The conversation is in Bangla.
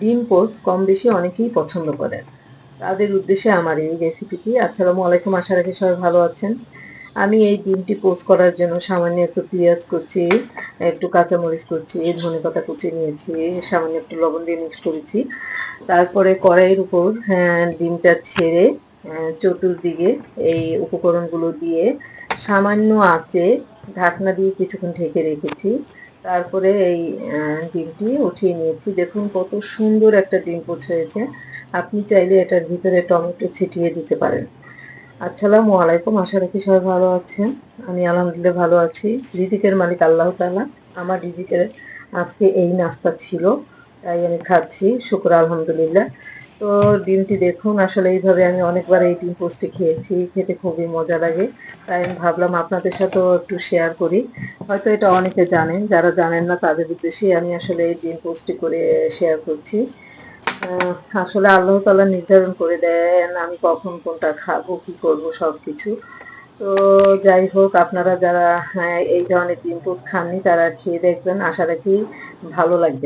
ডিম পোস্ট কম বেশি অনেকেই পছন্দ করেন। তাদের উদ্দেশ্যে আমার এই রেসিপিটি আসসালামু আলাইকুম আশা রাখি সবাই ভালো আছেন। আমি এই ডিমটি পোস্ট করার জন্য সামান্য একটু পেঁয়াজ কুচি একটু কাঁচামরিচ কুচি ধনে পাতা কুচি নিয়েছি সামান্য একটু লবণ দিয়ে মিক্স করেছি। তারপরে কড়াইয়ের উপর হ্যাঁ, ডিমটা ছেড়ে হ্যাঁ, চতুর্দিকে এই উপকরণগুলো দিয়ে সামান্য আঁচে ঢাকনা দিয়ে কিছুক্ষণ ঢেকে রেখেছি। তারপরে এই ডিমটি উঠিয়ে নিয়েছি। দেখুন কত সুন্দর একটা ডিম পোচ হয়েছে আপনি চাইলে এটার ভিতরে টমেটো ছিটিয়ে দিতে পারেন। আসসালামু আলাইকুম, আশা রাখি সবাই ভালো আছেন। আমি আলহামদুলিল্লাহ ভালো আছি। রিজিকের মালিক আল্লাহ তালা আমার রিজিকের আজকে এই নাস্তা ছিল, তাই আমি খাচ্ছি। শুক্র আলহামদুলিল্লাহ। তো ডিমটি দেখুন আসলে এইভাবে আমি অনেকবার এই ডিম পোস্টে খেয়েছি খেতে খুবই মজা লাগে। তাই আমি ভাবলাম আপনাদের সাথেও একটু শেয়ার করি। হয়তো এটা অনেকে জানেন যারা জানেন না তাদের উদ্দেশ্যে আমি আসলে এই ডিম পোস্টটি করে শেয়ার করছি। আসলে আল্লাহ তালা নির্ধারণ করে দেন আমি কখন কোনটা খাব কি করব সব কিছু তো যাই হোক আপনারা যারা হ্যাঁ, এই ধরনের ডিম পোস্ট খাননি তারা খেয়ে দেখবেন। আশা রাখি ভালো লাগবে।